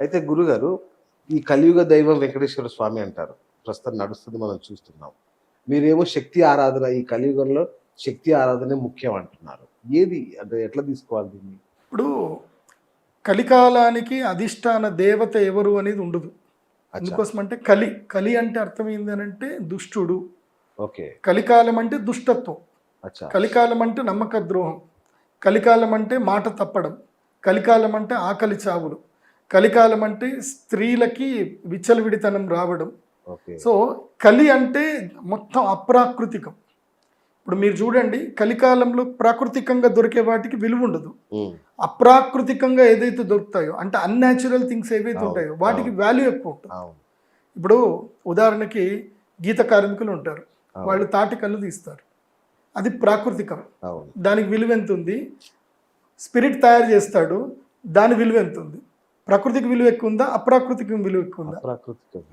అయితే గురుగారు ఈ కలియుగ దైవం వెంకటేశ్వర స్వామి అంటారు. ప్రస్తుతం నడుస్తుంది మనం చూస్తున్నాం. మీరేమో శక్తి ఆరాధన ఈ కలియుగంలో శక్తి ఆరాధనే ముఖ్యం అంటున్నారు. ఏది అంటే ఎట్లా తీసుకోవాలి దీన్ని? ఇప్పుడు కలికాలానికి అధిష్టాన దేవత ఎవరు అనేది ఉండదు. అందుకోసం అంటే కలి కలి అంటే అర్థం ఏంటంటే దుష్టుడు. ఓకే. కలికాలం అంటే దుష్టత్వం. కలికాలం అంటే నమ్మక ద్రోహం. కలికాలం అంటే మాట తప్పడం. కలికాలం అంటే ఆకలి చావులు. కలికాలం అంటే స్త్రీలకి విచ్చలవిడితనం రావడం. సో కలి అంటే మొత్తం అప్రాకృతికం. ఇప్పుడు మీరు చూడండి కలికాలంలో ప్రాకృతికంగా దొరికే వాటికి విలువ ఉండదు. అప్రాకృతికంగా ఏదైతే దొరుకుతాయో అంటే అన్యాచురల్ థింగ్స్ ఏవైతే ఉంటాయో వాటికి వాల్యూ ఎక్కువ ఉంటుంది. ఇప్పుడు ఉదాహరణకి గీత కార్మికులు ఉంటారు. వాళ్ళు తాటి కళ్ళు తీస్తారు. అది ప్రాకృతికం. దానికి విలువ ఎంత ఉంది? స్పిరిట్ తయారు చేస్తాడు దాని విలువ ఎంత ఉంది? ప్రకృతికి విలువ ఎక్కువ ఉందా? అప్రాకృతిక విలువ ఎక్కువ ఉందా?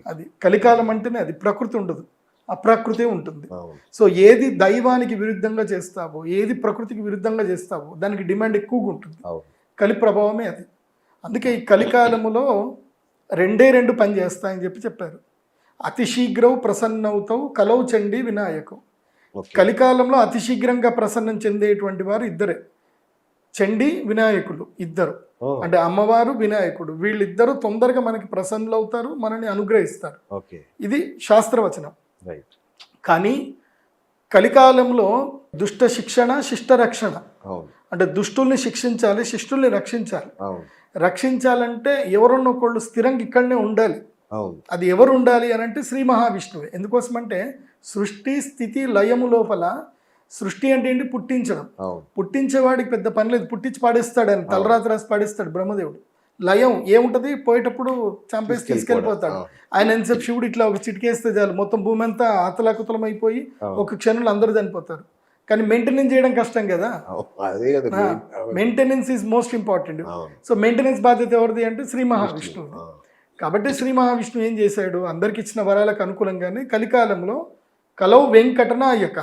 అది కలికాలం అంటేనే అది ప్రకృతి ఉండదు. అప్రాకృతే ఉంటుంది. సో ఏది దైవానికి విరుద్ధంగా చేస్తావో ఏది ప్రకృతికి విరుద్ధంగా చేస్తావో దానికి డిమాండ్ ఎక్కువగా ఉంటుంది. కలి ప్రభావమే అది. అందుకే ఈ కలికాలములో రెండే రెండు పని చేస్తాయని చెప్పి చెప్పారు. అతి శీఘ్రవు ప్రసన్నవుతావు కలవు చండి వినాయకం కలికాలంలో అతి శీఘ్రంగా ప్రసన్నం చెందేటువంటి వారు ఇద్దరే. చండి వినాయకులు ఇద్దరు. అంటే అమ్మవారు వినాయకుడు. వీళ్ళిద్దరూ తొందరగా మనకి ప్రసన్నులు అవుతారు మనని అనుగ్రహిస్తారు. ఓకే. ఇది శాస్త్రవచనం. రైట్. కానీ కలికాలంలో దుష్ట శిక్షణ శిష్ట రక్షణ. అంటే దుష్టుల్ని శిక్షించాలి శిష్టుల్ని రక్షించాలి. రక్షించాలంటే ఎవరన్నా ఒకళ్ళు స్థిరంగా ఇక్కడనే ఉండాలి. అది ఎవరు ఉండాలి అని అంటే శ్రీ మహావిష్ణువే. ఎందుకోసమంటే సృష్టి స్థితి లయము లోపల సృష్టి అంటే ఏంటి? పుట్టించడం. పుట్టించేవాడికి పెద్ద పని లేదు. పుట్టించి పాడేస్తాడు ఆయన తలరాతి రాసి పాడేస్తాడు బ్రహ్మదేవుడు. లయం ఏముంటది? పోయేటప్పుడు చంపేసి తీసుకెళ్ళిపోతాడు. ఆయన ఎంతసేపు శివుడు ఇట్లా ఒక చిటికేస్తే చాలు. మొత్తం భూమి అంతా అతలాకుతలం అయిపోయి. ఒక క్షణంలో అందరూ చనిపోతారు. కానీ మెయింటెనెన్స్ చేయడం కష్టం కదా. Maintenance is most important so maintenance బాధ్యత ఎవరిది అంటే శ్రీ మహావిష్ణువు కాబట్టి శ్రీ మహావిష్ణువు ఏం చేశాడు? అందరికి ఇచ్చిన వరాలకు అనుకూలంగానే కలికాలంలో కలవు వెంకటనాయక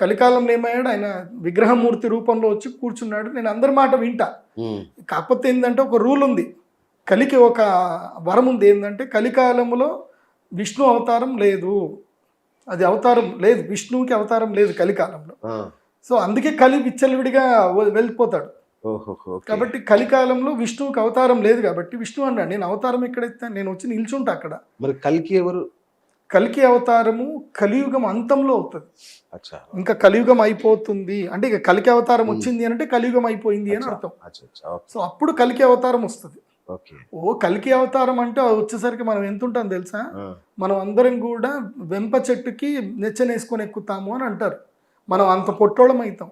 కలికాలంలో ఏమయ్యాడు? ఆయన విగ్రహమూర్తి రూపంలో వచ్చి కూర్చున్నాడు. నేను అందరి మాట వింటా. కాకపోతే ఏంటంటే ఒక రూల్ ఉంది. కలికి ఒక వరం ఉంది. ఏంటంటే కలికాలంలో విష్ణు అవతారం లేదు. అది అవతారం లేదు. విష్ణువుకి అవతారం లేదు కలికాలంలో. సో అందుకే కలి విచ్చలవిడిగా వెళ్ళిపోతాడు. కాబట్టి కలికాలంలో విష్ణువుకి అవతారం లేదు కాబట్టి విష్ణు అన్నాడు. నేను అవతారం ఎక్కడైతే నేను వచ్చి నిల్చుంటా అక్కడ. మరి కల్కి ఎవరు కలికి అవతారము కలియుగం అంతంలో అవుతుంది. ఇంకా కలియుగం అయిపోతుంది. అంటే ఇక కలికి అవతారం వచ్చింది అని అంటే కలియుగం అయిపోయింది అని అర్థం. సో అప్పుడు కలికి అవతారం వస్తుంది. ఓ కలికి అవతారం అంటే అది వచ్చేసరికి మనం ఎంత ఉంటాం తెలుసా? మనం అందరం కూడా వెంప చెట్టుకి నెచ్చనేసుకొని ఎక్కుతాము అని అంటారు. మనం అంత పొట్టోళం అవుతాం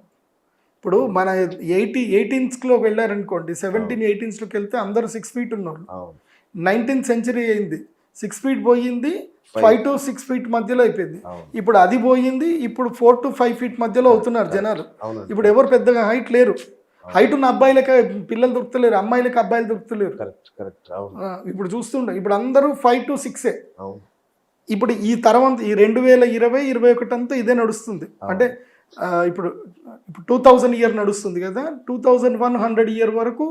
ఇప్పుడు మన ఎయిటీ ఎయిటీన్స్లో వెళ్ళారనుకోండి సెవెంటీన్ ఎయిటీన్స్లోకి వెళ్తే అందరూ సిక్స్ ఫీట్ ఉన్నారు నైన్టీన్త్ సెంచరీ అయింది. సిక్స్ ఫీట్ పోయింది ఫైవ్ టు సిక్స్ ఫీట్ మధ్యలో అయిపోయింది. ఇప్పుడు అది పోయింది ఇప్పుడు ఫోర్ టు ఫైవ్ ఫీట్ మధ్యలో అవుతున్నారు జనాలు. ఇప్పుడు ఎవరు పెద్దగా హైట్ లేరు. హైట్ ఉన్న అబ్బాయిలకి పిల్లలు దొరుకుతలేరు అమ్మాయిలకి అబ్బాయిలు దొరుకుతలేరు. ఇప్పుడు చూస్తుండే ఇప్పుడు అందరూ ఫైవ్ టు సిక్సే ఇప్పుడు ఈ తరం ఈ రెండు వేల ఇరవై ఇరవై ఒకటి అంతా ఇదే నడుస్తుంది. అంటే ఇప్పుడు ఇప్పుడు టూ థౌజండ్ ఇయర్ నడుస్తుంది కదా two thousand one hundred year వరకు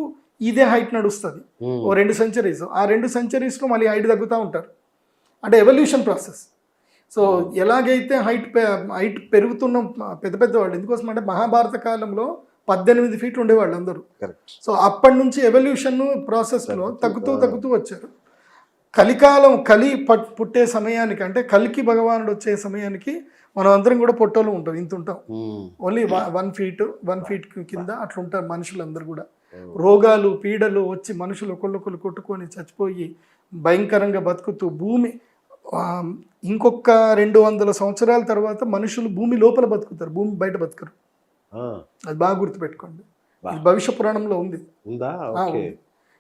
ఇదే హైట్ నడుస్తుంది. ఉమ్, ఓ రెండు సెంచరీస్ ఆ రెండు సెంచరీస్లో మళ్ళీ హైట్ తగ్గుతూ ఉంటారు. అంటే ఎవల్యూషన్ ప్రాసెస్ సో ఎలాగైతే హైట్ హైట్ పెరుగుతున్న పెద్ద పెద్ద వాళ్ళు ఎందుకోసం అంటే మహాభారత కాలంలో పద్దెనిమిది ఫీట్లు ఉండేవాళ్ళు అందరూ. సో అప్పటి నుంచి ఎవల్యూషన్ ప్రాసెస్లో తగ్గుతూ తగ్గుతూ వచ్చారు. కలికాలం కలి పట్ పుట్టే సమయానికి అంటే కలికి భగవానుడు వచ్చే సమయానికి మనం అందరం కూడా పొట్టోలు ఉంటాం ఇంత ఉంటాం. Only one feet one feet కింద అట్లా ఉంటారు మనుషులందరూ కూడా. రోగాలు పీడలు వచ్చి మనుషులు ఒకళ్ళొకళ్ళు కొట్టుకొని చచ్చిపోయి భయంకరంగా బతుకుతూ భూమి ఇంకొక రెండు వందల సంవత్సరాల తర్వాత మనుషులు భూమి లోపల బతుకుతారు భూమి బయట బతకరు. అది బాగా గుర్తుపెట్టుకోండి. భవిష్య పురాణంలో ఉంది.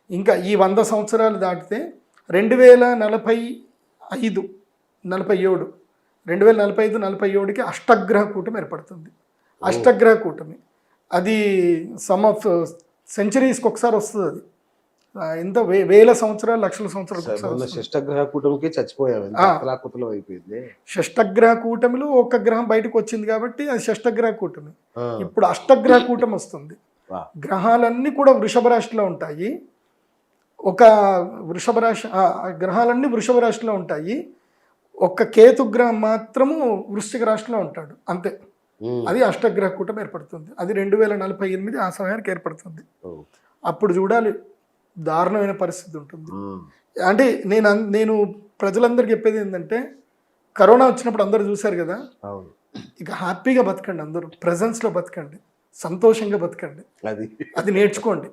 ఇంకా ఈ వంద సంవత్సరాలు దాటితే రెండు వేల నలభై ఐదు నలభై ఏడు రెండు వేల నలభై ఐదు నలభై ఏడుకి అష్టగ్రహ కూటమి ఏర్పడుతుంది. అష్టగ్రహ కూటమి. అది సమ్ ఆఫ్ సెంచరీస్కి ఒకసారి వస్తుంది అది. ఎంత వేల సంవత్సరాలు లక్షల సంవత్సరాలు. షష్టగ్రహ కూటమికి చచ్చిపోయాం. ఆ. అతలాకుతలం అయిపోయింది. షష్టగ్రహ కూటమిలో ఒక గ్రహం బయటకు వచ్చింది కాబట్టి అది షష్టగ్రహ కూటమి. ఇప్పుడు అష్టగ్రహ కూటమి వస్తుంది. గ్రహాలన్నీ కూడా వృషభ రాశిలో ఉంటాయి. ఒక వృషభ రాశి గ్రహాలన్నీ వృషభ రాశిలో ఉంటాయి. ఒక్క కేతు గ్రహం మాత్రము వృశ్చిక రాశిలో ఉంటాడు. అంతే. అది అష్టగ్రహ కూటమి ఏర్పడుతుంది. అది రెండు వేల నలభై ఎనిమిది ఆ సమయానికి ఏర్పడుతుంది. అప్పుడు చూడాలి. దారుణమైన పరిస్థితి ఉంటుంది. అంటే నేను నేను ప్రజలందరికీ చెప్పేది ఏంటంటే కరోనా వచ్చినప్పుడు అందరూ చూశారు కదా? ఇక హ్యాపీగా బతకండి అందరూ ప్రజెన్స్లో బతకండి సంతోషంగా బతకండి. అది. అది నేర్చుకోండి.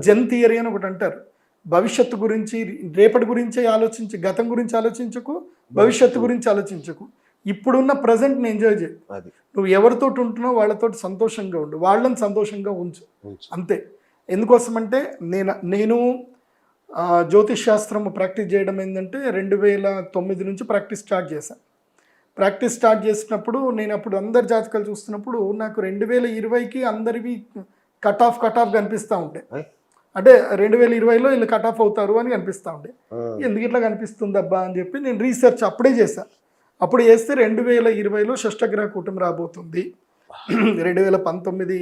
జన్ థియరీ అని ఒకటి అంటారు. భవిష్యత్తు గురించి రేపటి గురించి ఆలోచించి గతం గురించి ఆలోచించకు భవిష్యత్తు గురించి ఆలోచించకు. ఇప్పుడున్న ప్రజెంట్ని ఎంజాయ్ చేయి నువ్వు ఎవరితోటి ఉంటున్నావు వాళ్ళతోటి సంతోషంగా ఉండు వాళ్ళని సంతోషంగా ఉంచు. అంతే. ఎందుకోసమంటే నేను నేను జ్యోతిష్ శాస్త్రం ప్రాక్టీస్ చేయడం ఏంటంటే రెండు వేల తొమ్మిది నుంచి ప్రాక్టీస్ స్టార్ట్ చేశాను ప్రాక్టీస్ స్టార్ట్ చేసినప్పుడు నేను అప్పుడు అందరి జాతకాలు చూస్తున్నప్పుడు నాకు రెండు వేల ఇరవైకి అందరివి కట్ ఆఫ్ కట్ ఆఫ్ కనిపిస్తూ ఆయ్. అంటే రెండు వేల ఇరవైలో వీళ్ళు కట్ ఆఫ్ అవుతారు అని కనిపిస్తూ ఉండే. ఎందుకు ఇట్లా కనిపిస్తుంది అబ్బా అని చెప్పి నేను రీసెర్చ్ అప్పుడే చేశా. అప్పుడు చేస్తే రెండు వేల ఇరవైలో షష్టగ్రహ కూటమి రాబోతుంది. రెండు వేల పంతొమ్మిది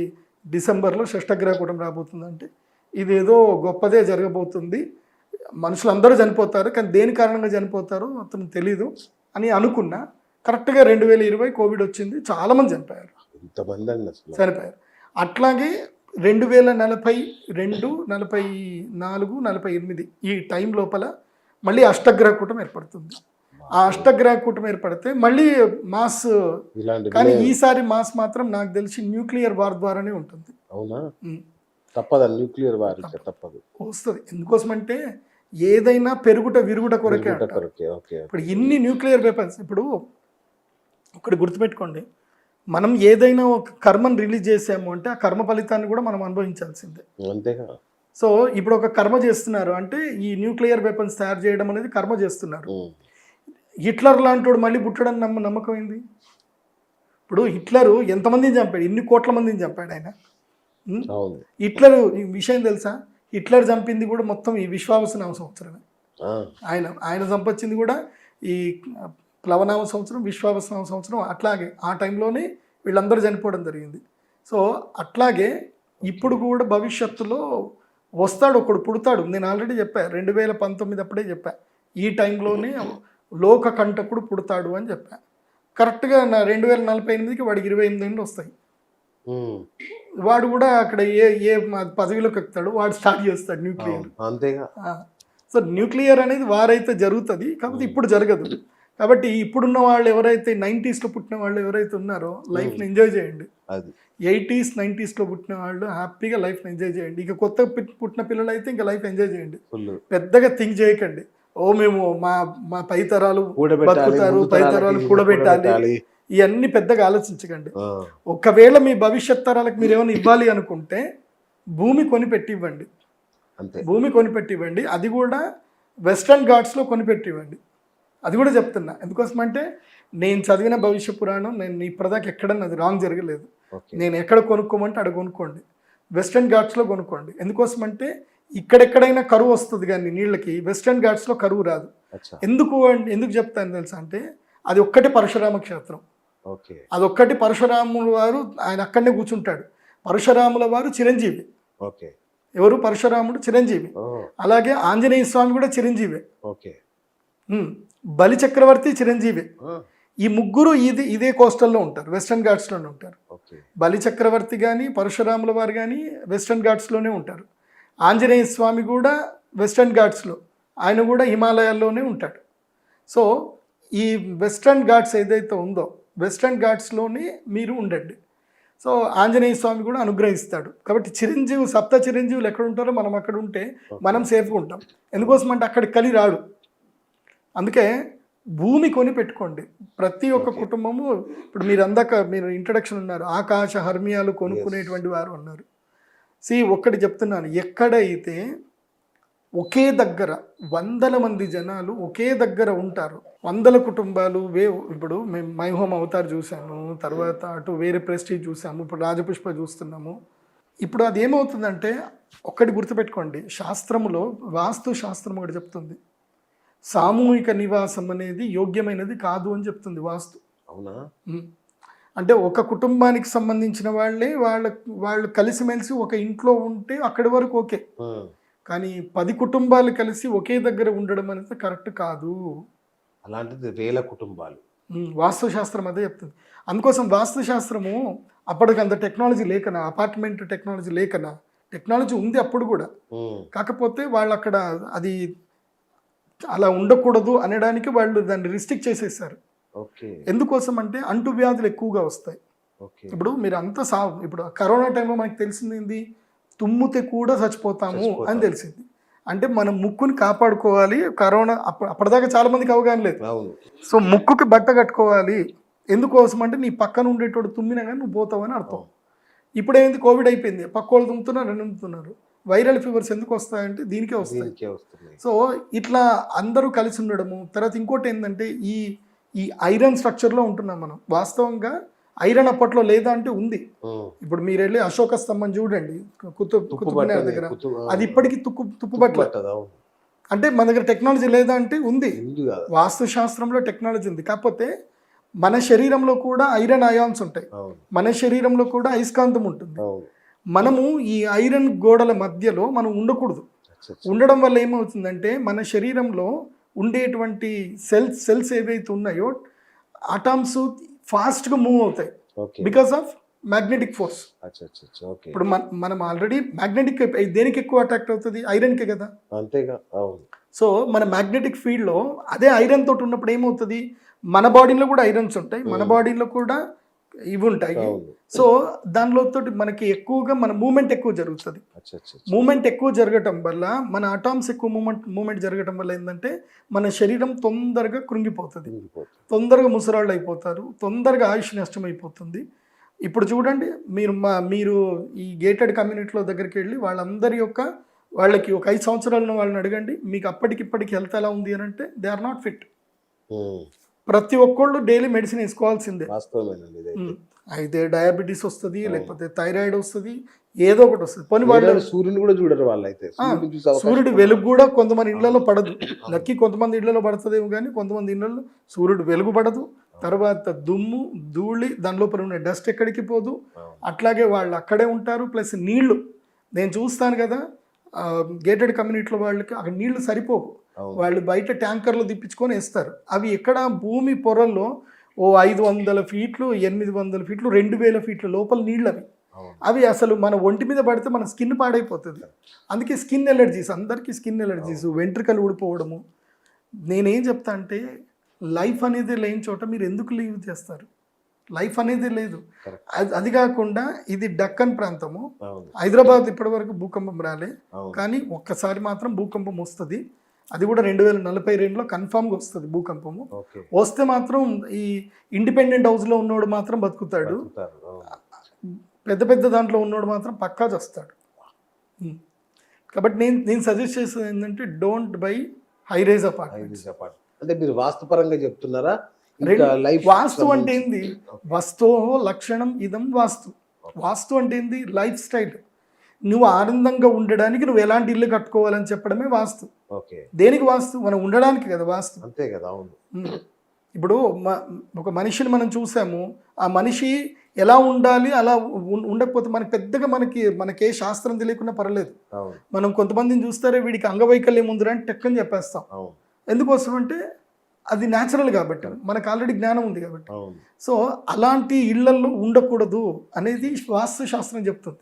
డిసెంబర్లో షష్టగ్రహ కూటమి రాబోతుంది అంటే ఇదేదో గొప్పదే జరగబోతుంది. మనుషులందరూ చనిపోతారు కానీ దేని కారణంగా చనిపోతారో అతను తెలీదు అని అనుకున్నా. కరెక్ట్గా రెండు వేల ఇరవై కోవిడ్ వచ్చింది చాలామంది చనిపోయారు. చనిపోయారు. అట్లాగే రెండు వేల నలభై రెండు నలభై నాలుగు నలభై ఎనిమిది ఈ టైం లోపల మళ్ళీ అష్టగ్రహ కూటం ఏర్పడుతుంది. ఆ అష్టగ్రహ కూటం ఏర్పడితే మళ్ళీ మాస్ కానీ ఈసారి మాస్ మాత్రం నాకు తెలిసి న్యూక్లియర్ వార్ ద్వారానే ఉంటుంది. అవునా. తప్పదు న్యూక్లియర్ వార్ తప్పదు. వస్తుంది. ఎందుకోసమంటే ఏదైనా పెరుగుట విరుగుట కొరకే ఇప్పుడు ఎన్ని న్యూక్లియర్ వెపన్స్ ఇప్పుడు ఒకటి గుర్తుపెట్టుకోండి. మనం ఏదైనా ఒక కర్మను రిలీజ్ చేసాము అంటే ఆ కర్మ ఫలితాన్ని కూడా మనం అనుభవించాల్సిందే. అంతేగా సో ఇప్పుడు ఒక కర్మ చేస్తున్నారు అంటే ఈ న్యూక్లియర్ వెపన్స్ తయారు చేయడం అనేది కర్మ చేస్తున్నారు. హిట్లర్ లాంటి మళ్ళీ పుట్టడం నమ్మ నమ్మకం ఏంది? ఇప్పుడు హిట్లరు ఎంతమందిని చంపాడు? ఎన్ని కోట్ల మందిని చంపాడు ఆయన? హిట్లర్ ఈ విషయం తెలుసా? హిట్లర్ చంపింది కూడా మొత్తం ఈ విశ్వావసనామ సంవత్సరమే. ఆయన ఆయన సంపచ్చింది కూడా ఈ ప్లవనామ సంవత్సరం విశ్వావసనామ సంవత్సరం అట్లాగే ఆ టైంలోనే వీళ్ళందరూ చనిపోవడం జరిగింది. సో అట్లాగే ఇప్పుడు కూడా భవిష్యత్తులో వస్తాడు ఒకడు పుడతాడు. నేను ఆల్రెడీ చెప్పా రెండు వేల పంతొమ్మిది అప్పుడే చెప్పా. ఈ టైంలోనే లోక కంటకుడు పుడతాడు అని చెప్పా. కరెక్ట్గా నా రెండు వేల నలభై ఎనిమిదికి వాడికి ఇరవై ఎనిమిది ఏళ్ళు వస్తాయి. వాడు కూడా అక్కడ ఏ ఏ పదవిలోకి ఎక్కుతాడు వాడు స్టార్ట్ చేస్తాడు న్యూక్లియర్. అంతేగా. సో న్యూక్లియర్ అనేది వారైతే జరుగుతుంది కాకపోతే ఇప్పుడు జరగదు. కాబట్టి ఇప్పుడున్న వాళ్ళు ఎవరైతే నైంటీస్లో పుట్టిన వాళ్ళు ఎవరైతే ఉన్నారో లైఫ్ని ఎంజాయ్ చేయండి. ఎయిటీస్ నైంటీస్లో పుట్టిన వాళ్ళు హ్యాపీగా లైఫ్ని ఎంజాయ్ చేయండి. ఇక కొత్త పుట్- పుట్టిన పిల్లలు అయితే ఇంకా లైఫ్ ఎంజాయ్ చేయండి. పెద్దగా థింక్ చేయకండి. ఓ మేము మా మా పై తరాలు బతుకుతారు పై తరాలు కూడబెట్టాలి. ఇవన్నీ పెద్దగా ఆలోచించకండి. ఒకవేళ మీ భవిష్యత్ తరాలకు మీరు ఏమైనా ఇవ్వాలి అనుకుంటే భూమి కొని పెట్టి ఇవ్వండి అంతే. భూమి కొనిపెట్టి ఇవ్వండి అది కూడా వెస్ట్రన్ ఘాట్స్లో కొనిపెట్టి ఇవ్వండి అది కూడా చెప్తున్నా. ఎందుకోసం అంటే నేను చదివిన భవిష్య పురాణం నేను ఇప్పటిదాకా ఎక్కడన్నా అది రాంగ్ జరగలేదు. నేను ఎక్కడ కొనుక్కోమంటే అక్కడ కొనుక్కోండి. వెస్ట్రన్ ఘాట్స్లో కొనుక్కోండి. ఎందుకోసం అంటే ఇక్కడెక్కడైనా కరువు వస్తుంది కానీ నీళ్ళకి వెస్ట్రన్ ఘాట్స్లో కరువు రాదు. ఎందుకు ఎందుకు చెప్తాను తెలుసా అంటే అది ఒక్కటే పరశురామ క్షేత్రం. ఓకే. అదొక్కటి పరశురాముల వారు ఆయన అక్కడనే కూర్చుంటాడు. పరశురాముల వారు చిరంజీవి. ఓకే. ఎవరు? పరశురాముడు చిరంజీవి. అలాగే ఆంజనేయ స్వామి కూడా చిరంజీవే. ఓకే. బలి చక్రవర్తి చిరంజీవి. ఈ ముగ్గురు ఇది ఇదే కోస్టల్లో ఉంటారు వెస్టర్న్ ఘాట్స్లోనే ఉంటారు. బలి చక్రవర్తి కానీ పరశురాముల వారు కానీ వెస్టర్న్ ఘాట్స్లోనే ఉంటారు. ఆంజనేయ స్వామి కూడా వెస్టర్న్ ఘాట్స్లో. ఆయన కూడా హిమాలయాల్లోనే ఉంటాడు. సో ఈ వెస్టర్న్ ఘాట్స్ ఏదైతే ఉందో వెస్టర్న్ ఘాట్స్లోనే మీరు ఉండండి. సో ఆంజనేయ స్వామి కూడా అనుగ్రహిస్తాడు. కాబట్టి చిరంజీవి సప్త చిరంజీవులు ఎక్కడ ఉంటారో మనం అక్కడ ఉంటే మనం సేఫ్గా ఉంటాం. ఎందుకోసం అంటే అక్కడ కలి రాడు. అందుకే భూమి కొని పెట్టుకోండి. ప్రతి ఒక్క కుటుంబము ఇప్పుడు మీరు అందాక మీరు ఇంట్రడక్షన్ ఉన్నారు ఆకాశ హర్మియాలు కొనుక్కునేటువంటి వారు అన్నారు. సి ఒక్కటి చెప్తున్నాను. ఎక్కడైతే ఒకే దగ్గర వందల మంది జనాలు ఒకే దగ్గర ఉంటారు వందల కుటుంబాలు వే ఇప్పుడు మేము మై హోమ్ అవతార్ చూసాము తర్వాత అటు వేరే ప్రెస్టీజ్ చూసాము ఇప్పుడు రాజపుష్ప చూస్తున్నాము. ఇప్పుడు అది ఏమవుతుందంటే ఒక్కటి గుర్తుపెట్టుకోండి శాస్త్రములో వాస్తు శాస్త్రం ఒకటి చెప్తుంది. సామూహిక నివాసం అనేది యోగ్యమైనది కాదు అని చెప్తుంది వాస్తు. అవునా. అంటే ఒక కుటుంబానికి సంబంధించిన వాళ్ళే వాళ్ళ వాళ్ళు కలిసిమెలిసి ఒక ఇంట్లో ఉంటే అక్కడి వరకు ఓకే. కానీ పది కుటుంబాలు కలిసి ఒకే దగ్గర ఉండడం అనేది కరెక్ట్ కాదు. అలాంటిది వేల కుటుంబాలు. వాస్తుశాస్త్రం అదే చెప్తుంది. అందుకోసం వాస్తుశాస్త్రము అప్పటికి అంత టెక్నాలజీ లేకనా అపార్ట్మెంట్ టెక్నాలజీ లేకనా టెక్నాలజీ ఉంది అప్పుడు కూడా. కాకపోతే వాళ్ళు అక్కడ అది అలా ఉండకూడదు అనడానికి వాళ్ళు దాన్ని రిస్ట్రిక్ట్ చేసేసారు. ఎందుకోసం అంటే అంటు వ్యాధులు ఎక్కువగా వస్తాయి. ఇప్పుడు మీరు అంతా సా ఇప్పుడు కరోనా టైంలో మనకి తెలిసింది ఏంది? తుమ్ముతే కూడా చచ్చిపోతాము చచ్చిపోతాం. అని తెలిసింది. అంటే మనం ముక్కుని కాపాడుకోవాలి. కరోనా అప్ప- అప్పటిదాకా చాలా మందికి అవగాహన లేదు. సో ముక్కుకి బట్ట కట్టుకోవాలి. ఎందుకోసం అంటే నీ పక్కన ఉండేటోడు తుమ్మినా కానీ నువ్వు పోతావని అర్థం. ఇప్పుడు ఏంది? కోవిడ్ అయిపోయింది. పక్క వాళ్ళు తుమ్ముతున్నారు రెండు తుమ్ముతున్నారు. వైరల్ ఫీవర్స్ ఎందుకు వస్తాయంటే దీనికే వస్తాయి. సో ఇట్లా అందరూ కలిసి ఉండడము. తర్వాత ఇంకోటి ఏంటంటే ఈ ఈ ఐరన్ స్ట్రక్చర్లో ఉంటున్నాం మనం. వాస్తవంగా ఐరన్ అప్పట్లో లేదా అంటే ఉంది. ఇప్పుడు మీరు వెళ్ళి అశోక స్తంభం చూడండి. దగ్గర. అది ఇప్పటికీ తుక్కు తుప్పు తుప్పు పట్ల పట్టదు, అవును. అంటే మన దగ్గర టెక్నాలజీ లేదా అంటే ఉంది. ఉంది కాదు. వాస్తు శాస్త్రంలో టెక్నాలజీ ఉంది. కాకపోతే మన శరీరంలో కూడా ఐరన్ అయాన్స్ ఉంటాయి. మన శరీరంలో కూడా అయస్కాంతం ఉంటుంది. మనము ఈ ఐరన్ గోడల మధ్యలో మనం ఉండకూడదు. ఉండడం వల్ల ఏమవుతుందంటే మన శరీరంలో ఉండేటువంటి సెల్స్ సెల్స్ ఏవైతే ఉన్నాయో అటామ్స్ ఫాస్ట్గా మూవ్ అవుతాయి. బికాస్ ఆఫ్ మ్యాగ్నెటిక్ ఫోర్స్ ఇప్పుడు మన ఆల్రెడీ మ్యాగ్నెటిక్ దేనికి ఎక్కువ అట్రాక్ట్ అవుతుంది? ఐరన్కే కదా. అంతేగా సో మన మ్యాగ్నెటిక్ ఫీల్డ్లో అదే ఐరన్ తోటి ఉన్నప్పుడు ఏమవుతుంది? మన బాడీలో కూడా ఐరన్స్ ఉంటాయి. మన Hmm. బాడీలో కూడా ఇవి ఉంటాయి సో దానిలో తోటి మనకి ఎక్కువగా మన మూమెంట్ ఎక్కువ జరుగుతుంది. మూమెంట్ ఎక్కువ జరగటం వల్ల మన అటామ్స్ ఎక్కువ మూమెంట్ మూమెంట్ జరగటం వల్ల ఏంటంటే మన శరీరం తొందరగా కృంగిపోతుంది. తొందరగా ముసరాళ్ళు అయిపోతారు తొందరగా ఆయుష్ నష్టం అయిపోతుంది ఇప్పుడు చూడండి మీరు మా మీరు ఈ గేటెడ్ కమ్యూనిటీలో దగ్గరికి వెళ్ళి వాళ్ళందరి యొక్క వాళ్ళకి ఒక ఐదు సంవత్సరాలు ఉన్న వాళ్ళని అడగండి. మీకు అప్పటికిప్పటికి హెల్త్ ఎలా ఉంది అని అంటే దే ఆర్ నాట్ ఫిట్ ప్రతి ఒక్కళ్ళు డైలీ మెడిసిన్ వేసుకోవాల్సిందే. అయితే డయాబెటీస్ వస్తుంది. లేకపోతే థైరాయిడ్ వస్తుంది ఏదో ఒకటి వస్తుంది పని వాళ్ళు సూర్యుని కూడా చూడరు చూసే అవకాశం సూర్యుడి. వెలుగు కూడా కొంతమంది ఇళ్ళలో పడదు లక్కి కొంతమంది ఇళ్ళలో పడుతుందేమో కానీ కొంతమంది ఇళ్ళలో సూర్యుడు వెలుగు పడదు తర్వాత దుమ్ము ధూళి దాని లోపల ఉన్న డస్ట్ ఎక్కడికి పోదు. అట్లాగే వాళ్ళు అక్కడే ఉంటారు ప్లస్ నీళ్ళు నేను చూస్తాను కదా గేటెడ్ కమ్యూనిటీలో వాళ్ళకి అక్కడ నీళ్ళు సరిపోవు. వాళ్ళు బయట ట్యాంకర్లు తిప్పించుకొని వేస్తారు. అవి ఎక్కడ? భూమి పొరల్లో ఓ ఐదు వందల ఫీట్లు ఎనిమిది వందల ఫీట్లు రెండు వేల ఫీట్ల లోపల నీళ్ళు అవి. అవి అసలు మన ఒంటి మీద పడితే మన స్కిన్ పాడైపోతుంది. అందుకే స్కిన్ ఎలర్జీస్ అందరికీ స్కిన్ ఎలర్జీస్ వెంట్రుకలు ఊడిపోవడము. నేనేం చెప్తా అంటే లైఫ్ అనేది లేని చోట మీరు ఎందుకు లీవ్ చేస్తారు? లైఫ్ అనేది లేదు. అది అది కాకుండా ఇది డక్కన్ ప్రాంతము. హైదరాబాద్ ఇప్పటివరకు భూకంపం రాలే. కానీ ఒక్కసారి మాత్రం భూకంపం వస్తుంది. అది కూడా రెండు వేల నలభై రెండులో కన్ఫామ్గా వస్తుంది భూకంపము. వస్తే మాత్రం ఈ ఇండిపెండెంట్ హౌస్లో ఉన్నోడు మాత్రం బతుకుతాడు. పెద్ద పెద్ద దాంట్లో ఉన్నోడు మాత్రం పక్కా చేస్తాడు. కాబట్టి నేను నేను సజెస్ట్ చేసేది ఏంటంటే don't buy high rise apartments అంటే మీరు వాస్తుపరంగా చెప్తున్నారా? వాస్తు అంటే ఏంది? వస్తు లక్షణం ఇదం వాస్తు. వాస్తు అంటే ఏంది? లైఫ్ స్టైల్ నువ్వు ఆనందంగా ఉండడానికి నువ్వు ఎలాంటి ఇల్లు కట్టుకోవాలని చెప్పడమే వాస్తు. ఓకే. దేనికి వాస్తు? మనం ఉండడానికి కదా వాస్తు. అంతే కదా అవును. ఇప్పుడు ఒక మనిషిని మనం చూసాము ఆ మనిషి ఎలా ఉండాలి అలా ఉండకపోతే మనకి పెద్దగా మనకి మనకే శాస్త్రం తెలియకుండా పర్లేదు. మనం కొంతమందిని చూస్తారే వీడికి అంగవైకల్యం ఉందిరా అని టెక్కని చెప్పేస్తాం. ఎందుకోసం అంటే అది న్యాచురల్ కాబట్టి మనకు ఆల్రెడీ జ్ఞానం ఉంది కాబట్టి. సో అలాంటి ఇళ్ళల్లో ఉండకూడదు అనేది వాస్తు శాస్త్రం చెప్తుంది.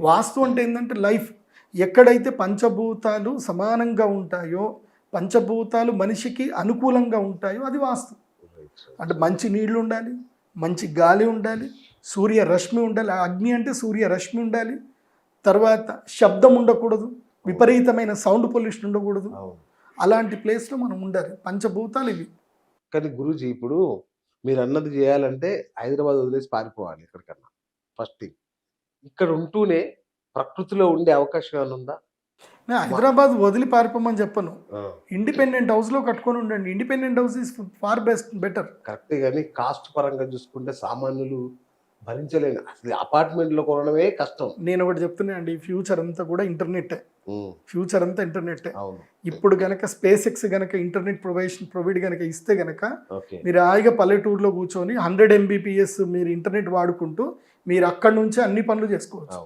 వాస్తు అంటే ఏంటంటే లైఫ్. ఎక్కడైతే పంచభూతాలు సమానంగా ఉంటాయో పంచభూతాలు మనిషికి అనుకూలంగా ఉంటాయో అది వాస్తు. అంటే మంచి నీళ్ళు ఉండాలి మంచి గాలి ఉండాలి సూర్య రశ్మి ఉండాలి అగ్ని అంటే సూర్య రశ్మి ఉండాలి తర్వాత శబ్దం ఉండకూడదు విపరీతమైన సౌండ్ పొల్యూషన్ ఉండకూడదు. అలాంటి ప్లేస్లో మనం ఉండాలి. పంచభూతాలు ఇవి. కానీ గురూజీ ఇప్పుడు మీరు అన్నది చేయాలంటే హైదరాబాద్ వదిలేసి పారిపోవాలి ఎక్కడికన్నా. First thing. ఇక్కడ ఉంటూనే ప్రకృతిలో ఉండే అవకాశం ఏమైనా ఉందా హైదరాబాద్ వదిలి పారిపోమని చెప్పను ఇండిపెండెంట్ హౌస్లో కట్టుకొని ఉండండి. Independent house is far best better. కరెక్టే కానీ కాస్ట్ పరంగా చూసుకుంటే సామాన్యులు భరించలేని అసలు అపార్ట్మెంట్లో కొనడమే కష్టం. నేను ఒకటి చెప్తున్నా అండి ఫ్యూచర్ అంతా కూడా ఇంటర్నెట్ ఫ్యూచర్ అంతా ఇంటర్నెట్ ఇప్పుడు గనక స్పేస్ ఎక్స్ గనక ఇంటర్నెట్ ప్రొవైషన్ ప్రొవైడ్ గనక ఇస్తే గనక మీరు హాయిగా పల్లెటూరులో కూర్చొని హండ్రెడ్ ఎంబీపీఎస్ మీరు ఇంటర్నెట్ వాడుకుంటూ మీరు అక్కడి నుంచి అన్ని పనులు చేసుకోవచ్చు.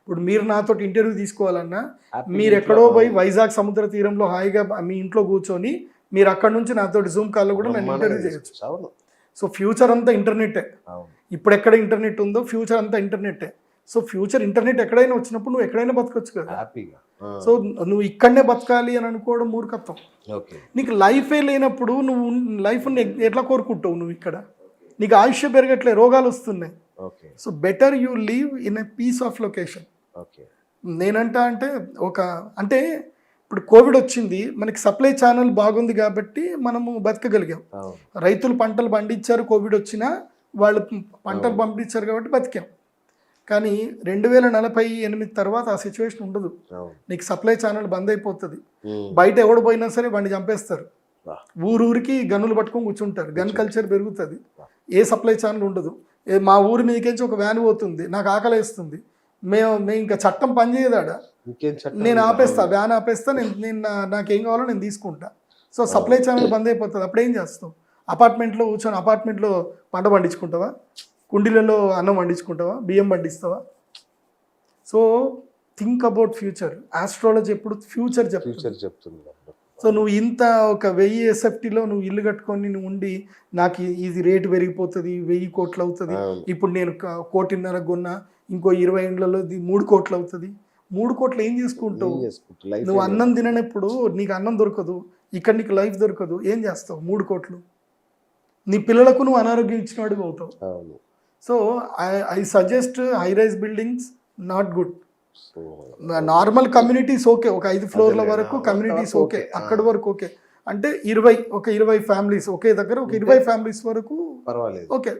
ఇప్పుడు మీరు నాతో ఇంటర్వ్యూ తీసుకోవాలన్నా మీరు ఎక్కడో పోయి వైజాగ్ సముద్ర తీరంలో హాయిగా మీ ఇంట్లో కూర్చొని మీరు అక్కడ నుంచి నాతో జూమ్ కాల్లో కూడా నన్ను ఇంటర్వ్యూ చేయొచ్చు. సో ఫ్యూచర్ అంతా ఇంటర్నెట్టే. ఇప్పుడు ఎక్కడ ఇంటర్నెట్ ఉందో ఫ్యూచర్ అంతా ఇంటర్నెట్టే. సో ఫ్యూచర్ ఇంటర్నెట్ ఎక్కడైనా వచ్చినప్పుడు నువ్వు ఎక్కడైనా బతకొచ్చు కదా. హ్యాపీగా సో నువ్వు ఇక్కడనే బతకాలి అని అనుకోవడం మూర్ఖత్వం. నీకు లైఫే లేనప్పుడు నువ్వు లైఫ్ని ఎట్లా కోరుకుంటావు నువ్వు ఇక్కడ? నీకు ఆయుష్ పెరగట్లే రోగాలు వస్తున్నాయి. So better you live in a peace of location okay నేనంటా అంటే ఒక అంటే ఇప్పుడు కోవిడ్ వచ్చింది మనకి సప్లై ఛానల్ బాగుంది కాబట్టి మనము బతకగలిగాం. రైతులు పంటలు పండించారు కోవిడ్ వచ్చినా వాళ్ళు పంటలు పండించారు కాబట్టి బతికాం. కానీ రెండు వేల నలభై ఎనిమిది తర్వాత ఆ సిచ్యువేషన్ ఉండదు. నీకు సప్లై ఛానల్ బంద్ అయిపోతుంది. బయట ఎవడు పోయినా సరే వాడిని చంపేస్తారు. ఊరూరికి గన్నులు పట్టుకొని కూర్చుంటారు. గన్ కల్చర్ పెరుగుతుంది. ఏ సప్లై ఛానల్ ఉండదు. మా ఊరి మీదకించి ఒక వ్యాన్ పోతుంది నాకు ఆకలి వేస్తుంది మేము మేము ఇంకా చట్టం పనిచేయదాడ నేను? ఆపేస్తా వ్యాన్ ఆపేస్తా నేను నేను నాకేం కావాలో నేను తీసుకుంటా. సో సప్లై ఛానల్ బంద్ అయిపోతుంది అప్పుడు ఏం చేస్తావు అపార్ట్మెంట్లో కూర్చొని అపార్ట్మెంట్లో పంట పండించుకుంటావా? కుండీలలో అన్నం పండించుకుంటావా? బియ్యం పండిస్తావా? So think about future astrology ఎప్పుడు ఫ్యూచర్ చెప్తుంది. ఫ్యూచర్ చెప్తుంది. సో నువ్వు ఇంత ఒక వెయ్యి ఎస్ఎఫ్టీలో నువ్వు ఇల్లు కట్టుకొని నువ్వు ఉండి నాకు ఇది రేటు పెరిగిపోతుంది వెయ్యి కోట్లు అవుతుంది. ఇప్పుడు నేను కోటిన్నర కొన్నా ఇంకో ఇరవై ఇది మూడు కోట్లు అవుతుంది. మూడు కోట్లు ఏం చేసుకుంటావు? నువ్వు అన్నం తిననప్పుడు నీకు అన్నం దొరకదు ఇక్కడ నీకు లైఫ్ దొరకదు ఏం చేస్తావు? మూడు కోట్లు. నీ పిల్లలకు నువ్వు అనారోగ్యం ఇచ్చినవాడు అవుతావు. So I I suggest high rise buildings not good normal communities okay ఒక ఐదు ఫ్లోర్ల వరకు కమ్యూనిటీస్ ఓకే. అక్కడి వరకు ఓకే. అంటే ఇరవై ఒక ఇరవై ఫ్యామిలీస్ ఒకే దగ్గర ఒక ఇరవై ఫ్యామిలీస్ వరకు పర్వాలేదు. ఓకే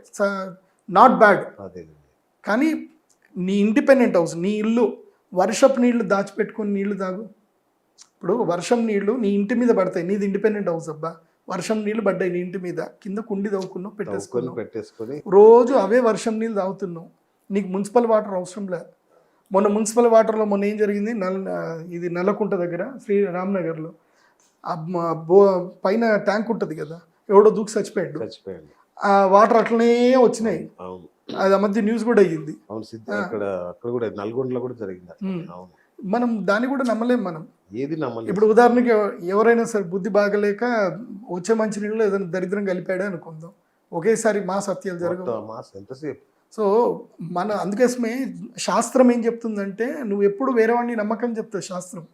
నాట్ బ్యాడ్ కానీ నీ ఇండిపెండెంట్ హౌస్ నీ ఇల్లు వర్షపు నీళ్ళు దాచిపెట్టుకొని నీళ్ళు తాగు. ఇప్పుడు వర్షం నీళ్ళు నీ ఇంటి మీద పడతాయి నీది ఇండిపెండెంట్ హౌస్ అబ్బా. వర్షం నీళ్ళు పడ్డాయి నీ ఇంటి మీద కింద కుండి తవ్వుకున్నావు తవ్వుకొని పెట్టేసుకున్నావు. పెట్టేసుకొని రోజు అవే వర్షం నీళ్ళు తాగుతున్నావు. నీకు మున్సిపల్ వాటర్ అవసరం లే. మొన్న మున్సిపల్ వాటర్లో మొన్న ఏం జరిగింది? నల్ ఇది నల్లకుంట దగ్గర శ్రీ రామ్నగర్లో. బో పైన ట్యాంక్ ఉంటుంది కదా ఎవడో దూకి చచ్చిపోయాడు. చచ్చిపోయాడు. ఆ వాటర్ అట్లనే వచ్చినాయి. అది ఆ మధ్య న్యూస్ కూడా అయ్యింది. అక్కడ కూడా నల్గొండలో కూడా జరిగింది మనం దాన్ని కూడా నమ్మలేం మనం. ఏది నమ్మలేదు. ఇప్పుడు ఉదాహరణకి ఎవ- ఎవరైనా సరే బుద్ధి బాగలేక వచ్చే మంచి నీళ్ళు ఏదైనా దరిద్రం కలిపాడే అనుకుందాం. ఒకేసారి మా సత్యాలు జరగవు. మాస్ ఎంతసేపు? సో మన అందుకోసమే శాస్త్రం ఏం చెప్తుందంటే నువ్వు ఎప్పుడు వేరే వాడిని నమ్మకం చెప్తావు శాస్త్రం.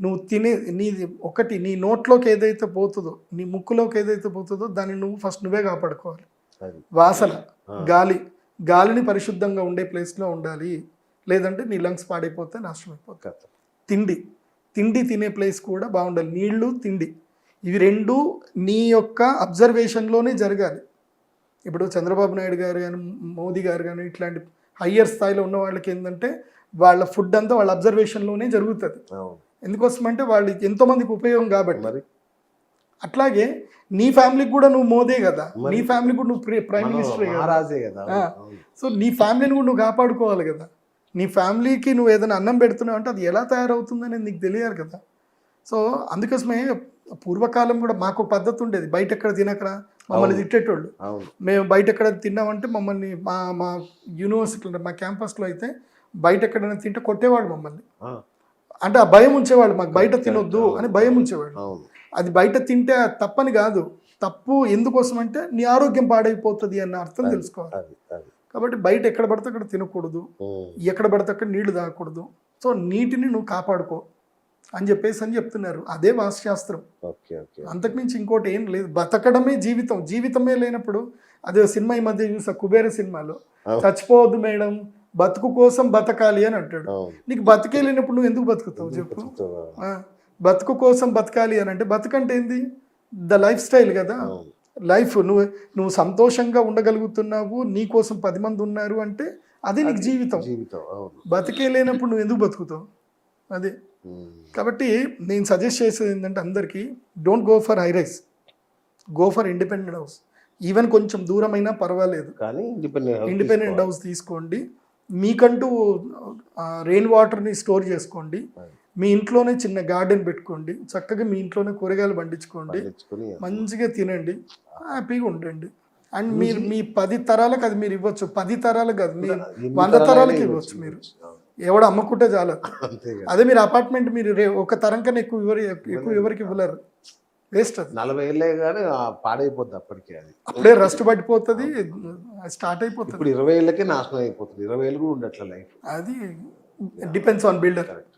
నువ్వు తినే నీది ఒకటి నీ నోట్లోకి ఏదైతే పోతుందో నీ ముక్కులోకి ఏదైతే పోతుందో దాన్ని నువ్వు ఫస్ట్ నువ్వే కాపాడుకోవాలి. వాసన. గాలి గాలిని పరిశుద్ధంగా ఉండే ప్లేస్లో ఉండాలి. లేదంటే నీ లంగ్స్ పాడైపోతే నాశనం అయిపోతాయి. కథ తిండి తిండి తినే ప్లేస్ కూడా బాగుండాలి. నీళ్ళు తిండి. ఇవి రెండు నీ యొక్క అబ్జర్వేషన్లోనే జరగాలి. ఇప్పుడు చంద్రబాబు నాయుడు గారు కానీ మోదీ గారు కానీ ఇట్లాంటి హయ్యర్ స్థాయిలో ఉన్న వాళ్ళకి ఏంటంటే వాళ్ళ ఫుడ్ అంతా వాళ్ళ అబ్జర్వేషన్లోనే జరుగుతుంది. ఎందుకోసం అంటే వాళ్ళకి ఎంతోమందికి ఉపయోగం కాబట్టి. మరి? అట్లాగే నీ ఫ్యామిలీకి కూడా నువ్వు మోదే కదా. నీ ఫ్యామిలీకి కూడా నువ్వు ప్రైమ్ మనం మినిస్టర్ మహారాజే కదా. సో నీ ఫ్యామిలీని కూడా నువ్వు కాపాడుకోవాలి కదా. నీ ఫ్యామిలీకి నువ్వు ఏదైనా అన్నం పెడుతున్నావు అంటే అది ఎలా తయారవుతుందనేది నీకు తెలియాలి కదా. సో అందుకోసమే పూర్వకాలం కూడా మాకు పద్ధతి ఉండేది. బయట ఎక్కడ తినకరా? మమ్మల్ని. తిట్టేటోళ్ళు. మేము బయట ఎక్కడ తిన్నామంటే మమ్మల్ని మా మా యూనివర్సిటీలో మా క్యాంపస్లో అయితే బయట ఎక్కడైనా తింటే కొట్టేవాడు మమ్మల్ని. అంటే ఆ భయం ఉంచేవాడు మాకు. బయట తినొద్దు. అని భయం ఉంచేవాడు అది బయట తింటే తప్పని కాదు. తప్పు ఎందుకోసం అంటే నీ ఆరోగ్యం పాడైపోతుంది అన్న అర్థం. తెలుసుకోవాలి. కాబట్టి బయట ఎక్కడ పడితే అక్కడ తినకూడదు. ఎక్కడ పడితే అక్కడ నీళ్ళు తాగకూడదు. సో నీటిని నువ్వు కాపాడుకో. అని చెప్పేసి అని చెప్తున్నారు. అదే ఓకే అంతకుమించి ఇంకోటి ఏం లేదు. బతకడమే జీవితం. జీవితమే లేనప్పుడు అదే సినిమా ఈ మధ్య చూసా కుబేర సినిమాలో. చచ్చిపోవద్దు మేడం బతుకు కోసం బతకాలి అని అంటాడు. నీకు బతికే లేనప్పుడు నువ్వు ఎందుకు బతుకుతావు చెప్పు. బతుకు కోసం బతకాలి అని అంటే బతుకంటే ఏంది? ద లైఫ్ స్టైల్ కదా. లైఫ్ నువ్వు నువ్వు సంతోషంగా ఉండగలుగుతున్నావు నీ కోసం పది మంది ఉన్నారు అంటే అది నీకు జీవితం. జీవితం బతికే లేనప్పుడు నువ్వు ఎందుకు బతుకుతావు? అదే. కాబట్టి నేను సజెస్ట్ చేసేది ఏంటంటే అందరికీ don't go for high rise go for independent house even కొంచెం దూరమైనా పర్వాలేదు. కానీ ఇండిపెండెంట్ ఇండిపెండెంట్ హౌస్ తీసుకోండి. మీకంటూ రెయిన్ వాటర్ని స్టోర్ చేసుకోండి. మీ ఇంట్లోనే చిన్న గార్డెన్ పెట్టుకోండి. చక్కగా మీ ఇంట్లోనే కూరగాయలు పండించుకోండి. మంచిగా తినండి. హ్యాపీగా ఉండండి. అండ్ మీరు మీ పది తరాలకు అది మీరు ఇవ్వచ్చు. పది తరాలకు కాదు మీ ఎన్ని వంద తరాలకి ఇవ్వచ్చు, మీరు. ఎవడు అమ్ముకుంటే చాలు. అదే మీరు అపార్ట్మెంట్ మీరు ఒక తరం కన్నా ఎక్కువ ఎవరు ఎక్కువ ఎవరికి ఇవ్వలేరు. వేస్ట్ అది. నలభై ఏళ్ళే కానీ పాడైపోద్ది అప్పటికే అది. అప్పుడే రస్ట్ పడిపోతుంది స్టార్ట్ అయిపోతుంది. ఇప్పుడు ఇరవై ఏళ్ళకే నాశనం అయిపోతుంది. ఇరవై ఏళ్ళు కూడా ఉండట్లే లైఫ్ అది డిపెండ్స్ ఆన్ బిల్డర్ కరెక్ట్